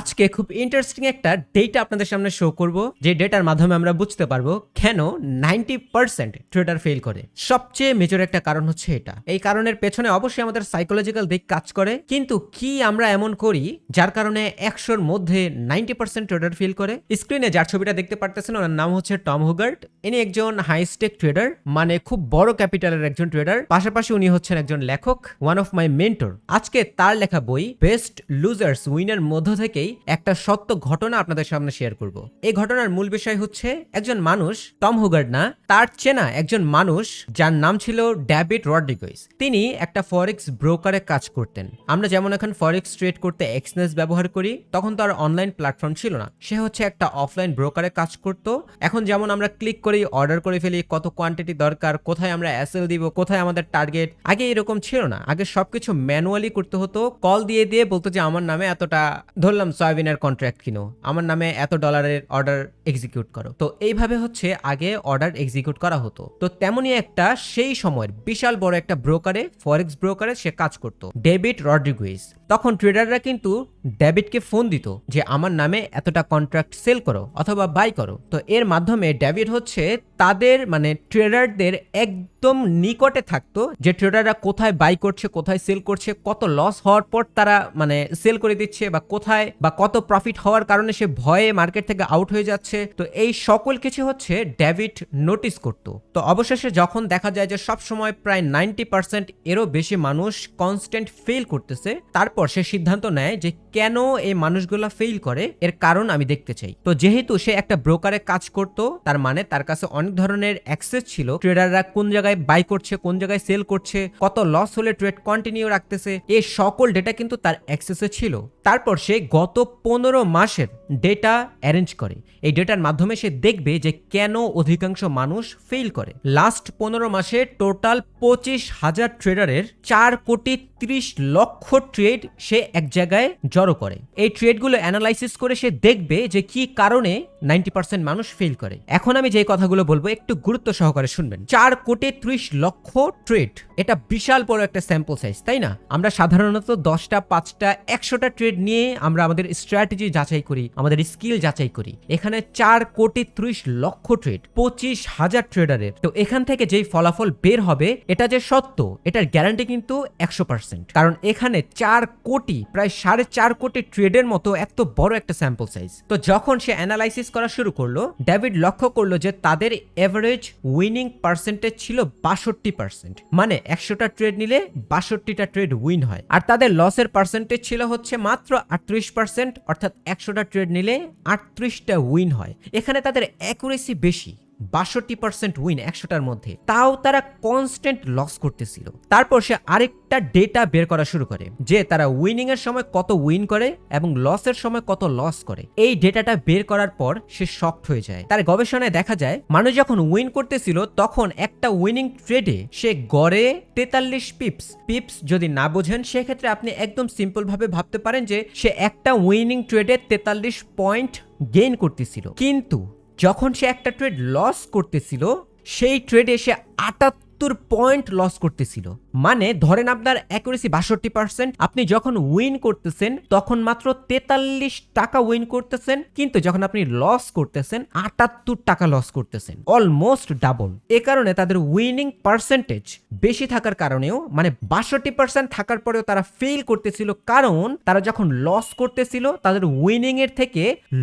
আজকে খুব ইন্টারেস্টিং একটা ডেটা আপনাদের সামনে শো করব। যে ডেটার মাধ্যমে আমরা বুঝতে পারব কেন নাইনটি পার্সেন্ট ট্রেডার ফেল করে। সবচেয়ে মেজর একটা কারণ হচ্ছে এটা। এই কারণের পেছনে অবশ্যই আমাদের সাইকোলজিক্যাল দিক কাজ করে। কিন্তু কি আমরা এমন করি যার কারণে একশোর মধ্যে নাইনটি পার্সেন্ট ট্রেডার ফেল করে? স্ক্রিনে যার ছবিটা দেখতে পারতেছেন, ওনার নাম হচ্ছে টম হুগার্ট ইনি একজন হাইস্টেক ট্রেডার মানে খুব বড় ক্যাপিটালের একজন ট্রেডার পাশাপাশি উনি হচ্ছেন একজন লেখক ওয়ান অফ মাই মেন্টর আজকে তার লেখা বই বেস্ট লুজার্স উইনের মধ্য থেকেই একটা সত্য ঘটনা আপনাদের সামনে শেয়ার করব। এই ঘটনার মূল বিষয় হচ্ছে একজন মানুষ, টম হুগার্ড না, তার চেনা একজন মানুষ যার নাম ছিল ড্যাভিড রড্রিগোইস তিনি একটা ফরেক্স ব্রোকারে কাজ করতেন। আমরা যেমন এখন ফরেক্স ট্রেড করতে এক্সনেস ব্যবহার করি, তখন তো আর অনলাইন প্ল্যাটফর্ম ছিল না। সে হচ্ছে একটা অফলাইন ব্রোকারে কাজ করতো। এখন যেমন আমরা ক্লিক করি অর্ডার করে ফেলি, কত কোয়ান্টিটি দরকার, কোথায় আমরা অ্যাসেল দিব, কোথায় আমাদের টার্গেট আগে এরকম ছিল না। আগে সবকিছু ম্যানুয়ালি করতে হতো কল দিয়ে দিয়ে বলতো যে, আমার নামে এতটা ধরলাম সয়াবিনের কন্ট্রাক্ট কিনো। আমার নামে এত ডলারের অর্ডার এক্সিকিউট করো। তো এইভাবে হচ্ছে আগে অর্ডার এক্সিকিউট করা হতো। তো তেমনই একটা সেই সময়ের বিশাল বড় একটা ব্রোকারে ফরেক্স ব্রোকারে সে কাজ করত ডেভিড রড্রিগুইজ তখন ট্রেডাররা কিন্তু ডেভিডকে ফোন দিত যে, আমার নামে এতটা কন্ট্রাক্ট সেল করো অথবা বাই করো। তো এর মাধ্যমে ডেভিড হচ্ছে তাদের মানে ট্রেডারদের একদম নিকটে থাকতো যে ট্রেডাররা কোথায় বাই করছে, কোথায় সেল করছে, কত লস হওয়ার পর তারা মানে সেল করে দিচ্ছে বা কোথায় বা কত প্রফিট হওয়ার কারণে সে ভয়ে মার্কেট থেকে আউট হয়ে যাচ্ছে। তো এই সকল কিছু হচ্ছে ডেভিড নোটিস করতো। তো অবশেষে যখন দেখা যায় যে সব সময় প্রায় নাইনটি পার্সেন্ট এরও বেশি মানুষ কনস্ট্যান্ট ফেল করতেছে, তারপর সে সিদ্ধান্ত নেয় যে কেন এই মানুষগুলো ফেল করে, এর কারণ আমি দেখতে চাই। তো যেহেতু সে একটা ব্রোকারে কাজ করতো, তার মানে তার কাছে অনেক ধরনের অ্যাক্সেস ছিল। ট্রেডাররা কোন জায়গায় বাই করছে, কোন জায়গায় সেল করছে, কত লস হলে ট্রেড কন্টিনিউ রাখতেছে এই সকল ডেটা কিন্তু তার অ্যাক্সেসে ছিল। তারপর সে গত পনেরো মাসের ডেটা অ্যারেঞ্জ করে। এই ডেটার মাধ্যমে সে দেখবে যে কেন অধিকাংশ মানুষ ফেল করে। লাস্ট পনেরো মাসে টোটাল পঁচিশ হাজার ট্রেডারের চার কোটি ত্রিশ লক্ষ ট্রেড সে এক জায়গায় জড়ো করে। এই ট্রেডগুলো অ্যানালাইসিস করে সে দেখবে যে কি কারণে নাইনটি পার্সেন্ট মানুষ ফেল করে। এখন আমি যে কথাগুলো বলব, একটু গুরুত্ব সহকারে শুনবেন। চার কোটি ত্রিশ লক্ষ ট্রেড এটা বিশাল বড় একটা স্যাম্পল সাইজ তাই না? আমরা সাধারণত দশটা, পাঁচটা, একশোটা ট্রেড নিয়ে আমরা আমাদের স্ট্র্যাটেজি যাচাই করি, আমাদের স্কিল যাচাই করি। এখানে চার কোটি ত্রিশ লক্ষ ট্রেড পঁচিশ হাজার ট্রেডারের তো এখান থেকে যেই ফলাফল বের হবে, এটা যে সত্য, এটার গ্যারান্টি কিন্তু একশো পার্সেন্ট কারণ এখানে চার কোটি, প্রায় সাড়ে চার কোটি ট্রেডের মতো এত বড় একটা স্যাম্পল সাইজ তো যখন সে অ্যানালাইসিস করা শুরু করল ডেভিড লক্ষ্য করল যে তাদের এভারেজ উইনিং পার্সেন্টেজ ছিল বাষট্টি পার্সেন্ট মানে একশোটা ট্রেড নিলে বাষট্টিটা ট্রেড উইন হয়। আর তাদের লসের পার্সেন্টেজ ছিল হচ্ছে মাত্র আটত্রিশ পার্সেন্ট অর্থাৎ একশোটা ট্রেড নিলে আটত্রিশটা উইন হয়। এখানে তাদের অ্যাকুরেসি বেশি। বাষট্টি পার্সেন্ট উইন একশোটার মধ্যে। তাও তারা কনস্ট্যান্ট লস করতেছিল। তারপর সে আরেকটা ডেটা বের করা শুরু করে, যে তারা উইনিং এর সময় কত উইন করে এবং লসের সময় কত লস করে। এই ডেটাটা বের করার পর সে শকড হয়ে যায়। তার গবেষণায় দেখা যায়, মানুষ যখন উইন করতেছিল, তখন একটা উইনিং ট্রেডে সে গড়ে তেতাল্লিশ পিপস পিপস যদি না বোঝেন, সেক্ষেত্রে আপনি একদম সিম্পল ভাবে ভাবতে পারেন যে সে একটা উইনিং ট্রেডে তেতাল্লিশ পয়েন্ট গেইন করতেছিল। কিন্তু যখন সে একটা ট্রেড লস করতেছিল সেই ট্রেডে সে আটাত্তর পয়েন্ট লস করতেছিল। মানে ধরেন আপনার অ্যাকুরেসি বাষট্টি পার্সেন্ট আপনি যখন উইন করতেছেন, তখন মাত্র তেতাল্লিশ টাকা উইন করতেছেন, কিন্তু যখন আপনি লস করতেছেন, আটাত্তর টাকা লস করতেছেন অলমোস্ট ডাবল এ কারণে তাদের উইনিং পার্সেন্টেজ বেশি থাকার কারণেও মানে বাষট্টি পার্সেন্ট থাকার পরেও তারা ফেল করতেছিল, কারণ তারা যখন লস করতেছিল, তাদের উইনিং এর থেকে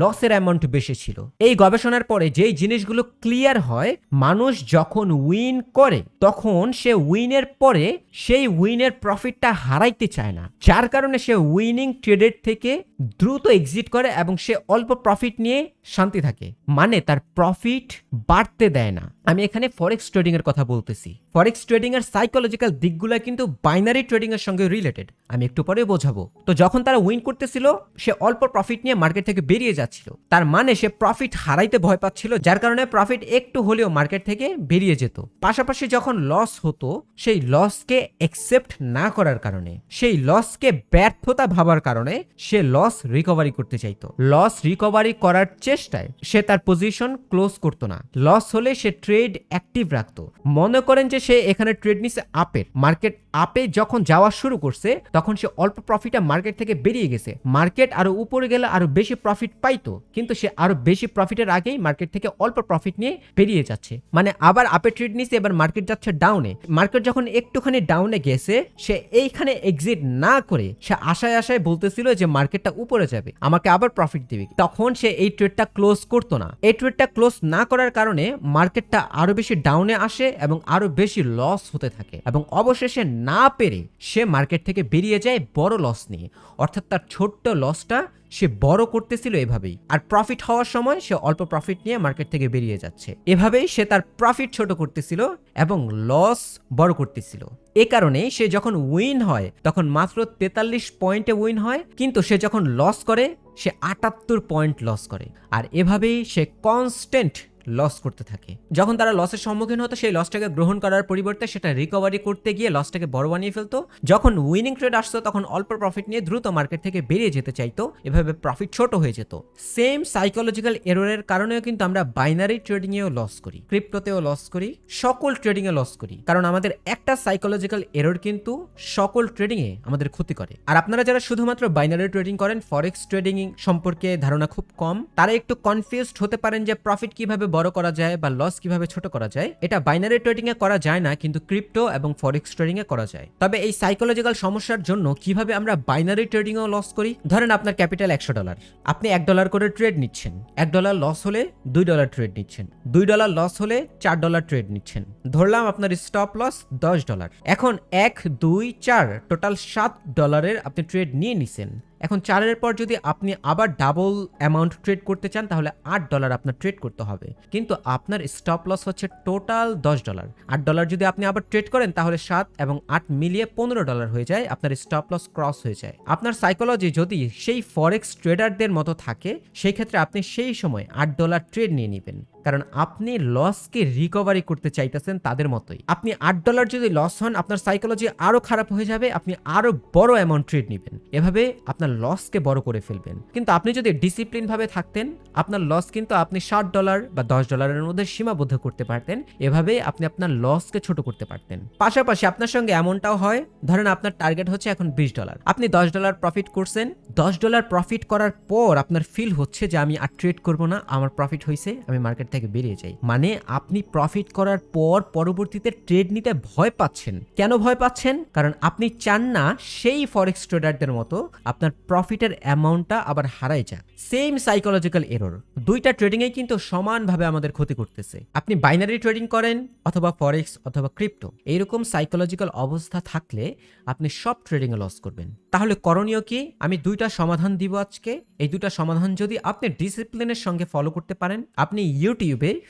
লসের অ্যামাউন্ট বেশি ছিল। এই গবেষণার পরে যেই জিনিসগুলো ক্লিয়ার হয়, মানুষ যখন উইন করে, তখন সে উইনের পরে সেই উইনের প্রফিটটা হারাইতে চায় না। যার কারণে সে উইনিং ট্রেডের থেকে দ্রুত এক্সিট করে এবং সে অল্প প্রফিট নিয়ে শান্তি থাকে। মানে তার প্রফিট বাড়তে দেয় না। আমি এখানে ফরেক্স ট্রেডিং এর কথা বলতেছি। ফরেক্স ট্রেডিং এর সাইকোলজিক্যাল দিকগুলো কিন্তু বাইনারি ট্রেডিং এর সঙ্গে রিলেটেড আমি একটু পরে বোঝাবো। তো যখন তারা উইন করতেছিল, সে অল্প প্রফিট নিয়ে মার্কেট থেকে বেরিয়ে যাচ্ছিল। তার মানে সে প্রফিট হারাইতে ভয় পাচ্ছিল, যার কারণে প্রফিট একটু হলেও মার্কেট থেকে বেরিয়ে যেত। পাশাপাশি যখন লস হতো, সেই লসকে একসেপ্ট না করার কারণে, সেই লসকে ব্যর্থতা ভাবার কারণে সে লস রিকভারি করতে চাইতো। লস রিকভারি করার চেষ্টায় সে তার পজিশন ক্লোজ করতো না। লস হলে সে ট্রেড অ্যাক্টিভ রাখতো। মনে করেন যে সে এখানে ট্রেড নিছে আপের। মার্কেট আপে যখন যাওয়া শুরু করছে, তখন সে অল্প প্রফিটে মার্কেট থেকে বেরিয়ে গেছে। মার্কেট আরও উপরে গেলে আরও বেশি প্রফিট পাইতো, কিন্তু সে আরও বেশি প্রফিটের আগেই মার্কেট থেকে অল্প প্রফিট নিয়ে বেরিয়ে যাচ্ছে। মানে আবার আপে ট্রেড নিচ্ছে এবার মার্কেট যাচ্ছে ডাউনে মার্কেট যখন একটুখানি ডাউনে গেছে, সে এইখানে এক্সিট না করে সে আশায় আশায় বলতেছিল যে মার্কেটটা উপরে যাবে, আমাকে আবার প্রফিট দিবে। তখন সে এই ট্রেডটা ক্লোজ করতো না। এই ট্রেডটা ক্লোজ না করার কারণে মার্কেটটা আরও বেশি ডাউনে আসে এবং আরও বেশি লস হতে থাকে। এবং অবশেষে না পেরে সে মার্কেট থেকে বেরিয়ে যায় বড় লস নিয়ে। অর্থাৎ তার ছোট্ট লসটা সে বড় করতেছিল এভাবেই। আর প্রফিট হওয়ার সময় সে অল্প প্রফিট নিয়ে মার্কেট থেকে বেরিয়ে যাচ্ছে। এভাবেই সে তার প্রফিট ছোট করতেছিল এবং লস বড় করতেছিল। এ কারণে সে যখন উইন হয়, তখন মাত্র তেতাল্লিশ পয়েন্টে উইন হয়, কিন্তু সে যখন লস করে, সে আটাত্তর পয়েন্ট লস করে। আর এভাবেই সে কনস্ট্যান্ট লস করতে থাকে। যখন তারা লসের সম্মুখীন হতো, সেই লসটাকে গ্রহণ করার পরিবর্তে সেটা রিকভারি করতে গিয়ে লসটাকে বড় বানিয়ে ফেলতো। যখন উইনিং ট্রেড আসতো, তখন অল্প প্রফিট নিয়ে দ্রুত মার্কেট থেকে বেরিয়ে যেতে চাইতো, এভাবে প্রফিট ছোট হয়ে যেত। সেম সাইকোলজিক্যাল এররের কারণেও কিন্তু আমরা বাইনারি ট্রেডিংয়েও লস করি ক্রিপ্টোতেও লস করি, সকল ট্রেডিংয়ে লস করি। কারণ আমাদের একটা সাইকোলজিক্যাল এরর কিন্তু সকল ট্রেডিংয়ে আমাদের ক্ষতি করে। আর আপনারা যারা শুধুমাত্র বাইনারি ট্রেডিং করেন ফরেক্স ট্রেডিং সম্পর্কে ধারণা খুব কম, তারা একটু কনফিউজড হতে পারেন যে প্রফিট কীভাবে বড় করা যায় বা লস কীভাবে ছোট করা যায়, এটা বাইনারি ট্রেডিং এ করা যায় না, কিন্তু ক্রিপ্টো এবং ফরেক্স ট্রেডিং এ করা যায়। তবে এই সাইকোলজিক্যাল সমস্যার জন্য কীভাবে আমরা বাইনারি ট্রেডিং এও লস করি? ধরেন আপনার ক্যাপিটাল একশো ডলার আপনি এক ডলার করে ট্রেড নিচ্ছেন। এক ডলার লস হলে দুই ডলার ট্রেড নিচ্ছেন। দুই ডলার লস হলে চার ডলার ট্রেড নিচ্ছেন। ধরলাম আপনার স্টপ লস দশ ডলার এখন এক, দুই, চার টোটাল সাত ডলারের আপনি ট্রেড নিয়ে নিছেন। এখন চারের পর যদি আপনি আবার ডাবল অ্যামাউন্ট ট্রেড করতে চান, তাহলে আট ডলার আপনার ট্রেড করতে হবে। কিন্তু আপনার স্টপ লস হচ্ছে টোটাল দশ ডলার আট ডলার যদি আপনি আবার ট্রেড করেন, তাহলে সাত এবং আট মিলিয়ে পনেরো ডলার হয়ে যায়, আপনার স্টপ লস ক্রস হয়ে যায়। আপনার সাইকোলজি যদি সেই ফরেক্স ট্রেডারদের মতো থাকে, সেই ক্ষেত্রে আপনি সেই সময় আট ডলার ট্রেড নিয়ে নেবেন। কারণ আপনি লসকে রিকভারি করতে চাইতেছেন তাদের মতোই। আপনি আট ডলার যদি লস হন, আপনার সাইকোলজি আরও খারাপ হয়ে যাবে, আপনি আরও বড় অ্যামাউন্ট ট্রেড নেবেন। এভাবে আপনার লসকে বড় করে ফেলবেন। কিন্তু আপনি যদি ডিসিপ্লিন ভাবে থাকতেন, আপনার লস কিন্তু আপনি ষাট ডলার বা দশ ডলারের মধ্যে সীমাবদ্ধ করতে পারতেন। এভাবে আপনি আপনার লসকে ছোট করতে পারতেন। পাশাপাশি আপনার সঙ্গে এমনটাও হয়, ধরেন আপনার টার্গেট হচ্ছে এখন বিশ ডলার আপনি দশ ডলার প্রফিট করছেন, দশ ডলার প্রফিট করার পর আপনার ফিল হচ্ছে যে আমি আর ট্রেড করব না, আমার প্রফিট হয়েছে আমি মার্কেট থেকে বেরিয়ে যাই। মানে আপনি প্রফিট করার পর পরবর্তীতে ট্রেড নিতে ভয় পাচ্ছেন। কেন ভয় পাচ্ছেন? কারণ আপনি চান না সেই ফরেক্স ট্রেডারদের মতো আপনার প্রফিটের অ্যামাউন্টটা আবার হারাই যাক। সেম সাইকোলজিক্যাল এরর দুইটা ট্রেডিংয়ে কিন্তু সমানভাবে আমাদের ক্ষতি করতেছে। আপনি বাইনারি ট্রেডিং করেন অথবা ফরেক্স অথবা ক্রিপ্টো এইরকম সাইকোলজিক্যাল অবস্থা থাকলে আপনি সব ট্রেডিংয়ে লস করবেন। তাহলে করণীয় কি? আমি দুইটা সমাধান দিব আজকে। এই দুটা সমাধান যদি আপনি ডিসিপ্লিনের সঙ্গে ফলো করতে পারেন, আপনি ইউটিউবে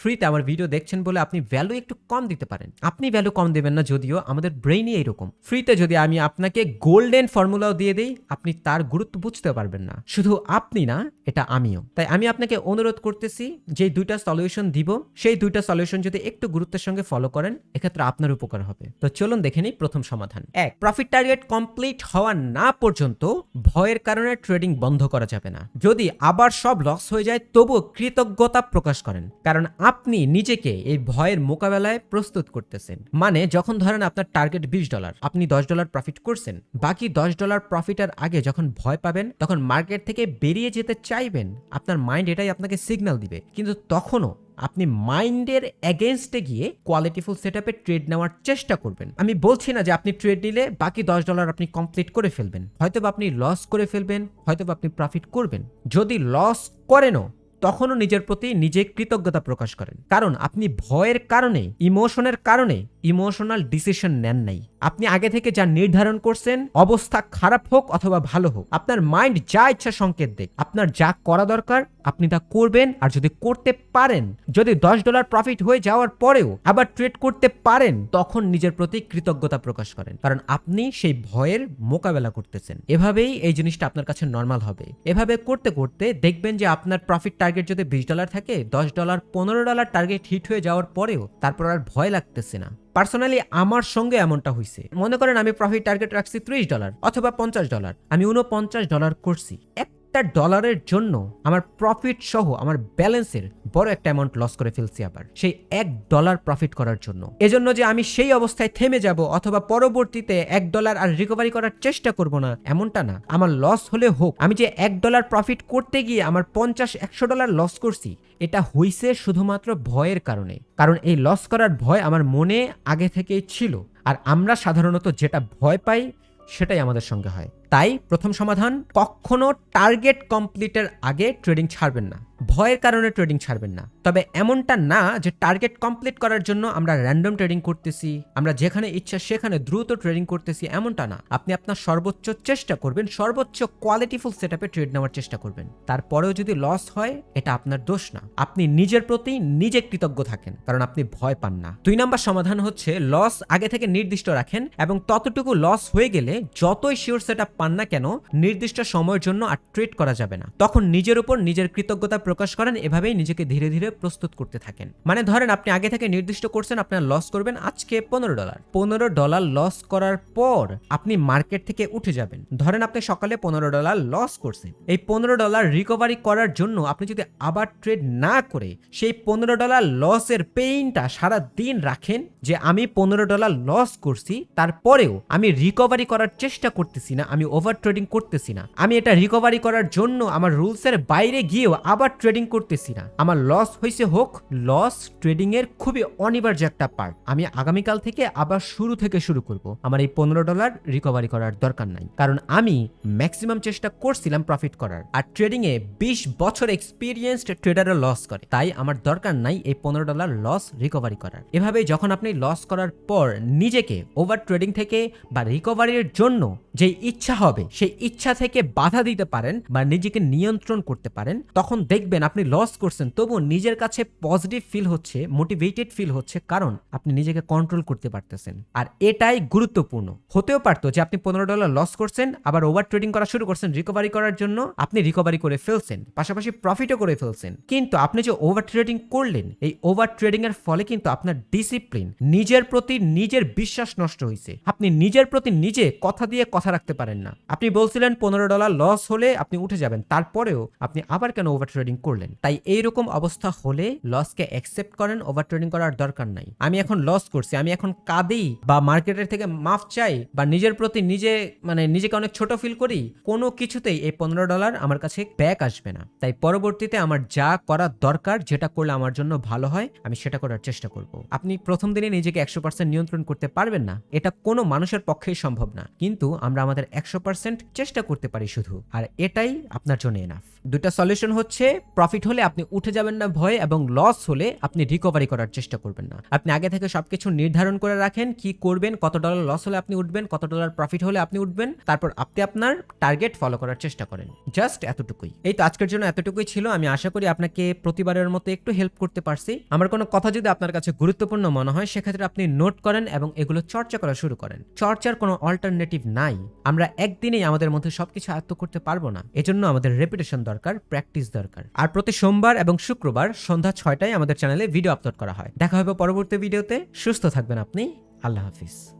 ফ্রিতে আমার ভিডিও দেখছেন বলে আপনি ভ্যালু একটু কম দিতে পারেন। আপনি ভ্যালু কম দেবেন না, যদিও আমাদের ব্রেইনই এরকম ফ্রিতে যদি আমি আপনাকে গোল্ডেন ফর্মুলাও দিয়ে দিই, আপনি তার গুরুত্ব বুঝতে পারবেন না। শুধু আপনি না, এটা আমিও। তাই আমি আপনাকে অনুরোধ করতেছি, যে দুইটা সলিউশন দিব, সেই দুইটা সলিউশন যদি একটু গুরুত্বের সঙ্গে ফলো করেন, এক্ষেত্রে আপনার উপকার হবে। তো চলুন দেখে নিই প্রথম সমাধান। এক প্রফিট টার্গেট কমপ্লিট হওয়া না পর্যন্ত ভয়ের কারণে ট্রেডিং বন্ধ করা যাবে না। যদি আবার সব লস হয়ে যায়, তবুও কৃতজ্ঞতা প্রকাশ করেন। কারণ আপনি নিজেকে এই ভয়ের মোকাবেলায় প্রস্তুত করতেছেন। মানে যখন ধরেন আপনার টার্গেট বিশ ডলার আপনি দশ ডলার প্রফিট করছেন, বাকি দশ ডলার প্রফিটের আগে যখন ভয় পাবেন, তখন মার্কেট থেকে বেরিয়ে যেতে চাইবেন, আপনার মাইন্ড এটাই আপনাকে সিগন্যাল দিবে। কিন্তু তখনও আপনি মাইন্ডের এগেনস্টে গিয়ে কোয়ালিটিফুল সেট আপে ট্রেড নেওয়ার চেষ্টা করবেন। আমি বলছি না যে আপনি ট্রেড নিলে বাকি দশ ডলার আপনি কমপ্লিট করে ফেলবেন। হয়তো আপনি লস করে ফেলবেন হয়তো আপনি প্রফিট করবেন। যদি লস করেনও তখনও নিজের প্রতি নিজে কৃতজ্ঞতা প্রকাশ করেন। কারণ আপনি ভয়ের কারণে ইমোশনের কারণে ইমোশনাল ডিসিশন নেন নাই। আপনি আগে থেকে যা নির্ধারণ করছেন, অবস্থা খারাপ হোক অথবা ভালো হোক, আপনার মাইন্ড যা ইচ্ছা সংকেত দেখ আপনার যা করা দরকার, আপনি তা করবেন আর যদি করতে পারেন, যদি দশ ডলার প্রফিট হয়ে যাওয়ার পরেও আবার ট্রেড করতে পারেন, তখন নিজের প্রতি কৃতজ্ঞতা প্রকাশ করেন। কারণ আপনি সেই ভয়ের মোকাবেলা করতেছেন। এভাবেই এই জিনিসটা আপনার কাছে নর্মাল হবে। এভাবে করতে করতে দেখবেন যে আপনার প্রফিট টার্গেট যদি বিশ ডলার থাকে, দশ ডলার পনেরো ডলার টার্গেট হিট হয়ে যাওয়ার পরেও তারপর আর ভয় লাগতেছে না। পার্সোনালি আমার সঙ্গে এমনটা হয়েছে মনে করেন আমি প্রফিট টার্গেট রাখছি ত্রিশ ডলার অথবা পঞ্চাশ ডলার আমি উনপঞ্চাশ ডলার করছি। এক একটা ডলারের জন্য আমার প্রফিট সহ আমার ব্যালেন্সের বড় একটা অ্যামাউন্ট লস করে ফেলছি আবার। সেই এক ডলার প্রফিট করার জন্য। এজন্য যে আমি সেই অবস্থায় থেমে যাব অথবা পরবর্তীতে এক ডলার আর রিকভারি করার চেষ্টা করব না, এমনটা না। আমার লস হলে হোক, আমি যে এক ডলার প্রফিট করতে গিয়ে আমার পঞ্চাশ, একশো ডলার লস করছি, এটা হইছে শুধুমাত্র ভয়ের কারণে। কারণ এই লস করার ভয় আমার মনে আগে থেকেই ছিল। আর আমরা সাধারণত যেটা ভয় পাই, সেটাই আমাদের সঙ্গে হয়। তাই প্রথম সমাধান, কখনো টার্গেট কমপ্লিটের আগে ট্রেডিং ছাড়বেন না। ভয়ের কারণে ট্রেডিং ছাড়বেন না। তবে এমনটা না যে টার্গেট কমপ্লিট করার জন্য আমরা র্যান্ডম ট্রেডিং করতেছি, আমরা যেখানে ইচ্ছা সেখানে দ্রুত ট্রেডিং করতেছি, এমনটা না। আপনি আপনার সর্বোচ্চ চেষ্টা করবেন, সর্বোচ্চ কোয়ালিটিফুল সেট আপে ট্রেড নেওয়ার চেষ্টা করবেন। তারপরেও যদি লস হয়, এটা আপনার দোষ না। আপনি নিজের প্রতি নিজে কৃতজ্ঞ থাকেন, কারণ আপনি ভয় পান না। দুই নাম্বার সমাধান হচ্ছে লস আগে থেকে নির্দিষ্ট রাখেন এবং ততটুকু লস হয়ে গেলে যতই শিওর সেট পান না কেন, নির্দিষ্ট সময়ের জন্য আর ট্রেড করা যাবে না। তখন নিজের উপর নিজের কৃতজ্ঞতা প্রকাশ করেন, এভাবেই নিজেকে ধীরে ধীরে প্রস্তুত করতে থাকেন। মানে ধরেন আপনি আগে থেকে নির্দিষ্ট করছেন, আপনার লস করবেন, আজকে পনেরো ডলার। পনেরো ডলার লস করার পর আপনি মার্কেট থেকে উঠে যাবেন। ধরেন আপনি সকালে পনেরো ডলার লস করছেন। এই পনেরো ডলার রিকভারি করার জন্য আপনি যদি আবার ট্রেড না করে সেই পনেরো ডলার লসের পেইনটা সারা দিন রাখেন যে আমি পনেরো ডলার লস করছি, তারপরেও আমি রিকভারি করার চেষ্টা করতেছি না, আমি ওভার ট্রেডিং করতেছি না। আমি এটা রিকভারি করার জন্য আমার রুলসের বাইরে গিয়েও আবার ট্রেডিং করতেছি না। আমার লস হয়েছে হোক লস ট্রেডিং এর খুবই অনিবার্য একটা পার্ট আমি আগামীকাল থেকে আবার শুরু থেকে শুরু করব। আমার এই পনেরো ডলার রিকভারি করার দরকার নাই। কারণ আমি ম্যাক্সিমাম চেষ্টা করছিলাম প্রফিট করার। আর ট্রেডিং এ বিশ বছর এক্সপিরিয়েন্সড ট্রেডারও লস করে। তাই আমার দরকার নাই এই পনেরো ডলার লস রিকভারি করার। এভাবে যখন আপনি লস করার পর নিজেকে ওভার ট্রেডিং থেকে বা রিকভারির জন্য যে ইচ্ছা হবে সেই ইচ্ছা থেকে বাধা দিতে পারেন বা নিজেকে নিয়ন্ত্রণ করতে পারেন, তখন দেখবেন আপনি লস করছেন। তবু নিজের কাছে পজিটিভ ফিল হচ্ছে মোটিভেটেড ফিল হচ্ছে, কারণ আপনি নিজেকে কন্ট্রোল করতে পারতেছেন। আর এটাই গুরুত্বপূর্ণ। হতেও পারতো যে আপনি পনেরো ডলার লস করছেন, আবার ওভার ট্রেডিং করা শুরু করছেন রিকভারি করার জন্য, আপনি রিকভারি করে ফেলছেন, পাশাপাশি প্রফিটও করে ফেলছেন। কিন্তু আপনি যে ওভার ট্রেডিং করলেন, এই ওভার ট্রেডিং এর ফলে কিন্তু আপনার ডিসিপ্লিন নিজের প্রতি নিজের বিশ্বাস নষ্ট হয়েছে আপনি নিজের প্রতি নিজে কথা দিয়ে কথা রাখতে পারেন না। আপনি বলছিলেন পনেরো ডলার লস হলে আপনি উঠে যাবেন, তারপরেও আপনি আবার কেন ওভার ট্রেডিং করলেন? তাই এইরকম অবস্থা হলে লসকে অ্যাকসেপ্ট করেন ওভার ট্রেডিং করার দরকার নাই। আমি এখন লস করছি, আমি এখন কাঁদি বা মার্কেটের থেকে মাফ চাই বা নিজের প্রতি নিজে মানে নিজেকে অনেক ছোট ফিল করি, কোনো কিছুতেই এই পনেরো ডলার আমার কাছে ব্যাক আসবে না। তাই পরবর্তীতে আমার যা করা দরকার, যেটা করলে আমার জন্য ভালো হয়, আমি সেটা করার চেষ্টা করব। আপনি প্রথম দিনে নিজেকে একশো পার্সেন্ট নিয়ন্ত্রণ করতে পারবেন না, এটা কোনো মানুষের পক্ষেই সম্ভব না। কিন্তু আমরা আমাদের একশো পার্সেন্ট চেষ্টা করতে পারি শুধু আর এটাই আপনার জন্য এনাফ দুটা সলিউশন হচ্ছে, প্রফিট হলে আপনি উঠে যাবেন না ভয়ে এবং লস হলে আপনি রিকভারি করার চেষ্টা করবেন না। আপনি আগে থেকে সবকিছু নির্ধারণ করে রাখেন, কি করবেন, কত ডলার লস হলে আপনি উঠবেন, কত ডলার প্রফিট হলে আপনি উঠবেন, তারপর আপনি আপনার টার্গেট ফলো করার চেষ্টা করেন। জাস্ট এতটুকুই। এই তো আজকের জন্য এতটুকুই ছিল। আমি আশা করি আপনাকে প্রতিবারের মতো একটু হেল্প করতে পারছি। আমার কোনো কথা যদি আপনার কাছে গুরুত্বপূর্ণ মনে হয়, সেক্ষেত্রে আপনি নোট করেন এবং এগুলো চর্চা করা শুরু করেন। চর্চার কোনো অল্টারনেটিভ নাই। আমরা একদিনেই আমাদের মধ্যে সবকিছু আয়ত্ত করতে পারব না। এজন্য আমাদের রেপুটেশন দরকার প্র্যাকটিস দরকার। আর প্রতি সোমবার এবং শুক্রবার সন্ধ্যা ছয়টায় আমাদের চ্যানেলে ভিডিও আপলোড করা হয়। দেখা হবে পরবর্তী ভিডিওতে সুস্থ থাকবেন আপনি। আল্লাহ হাফিজ।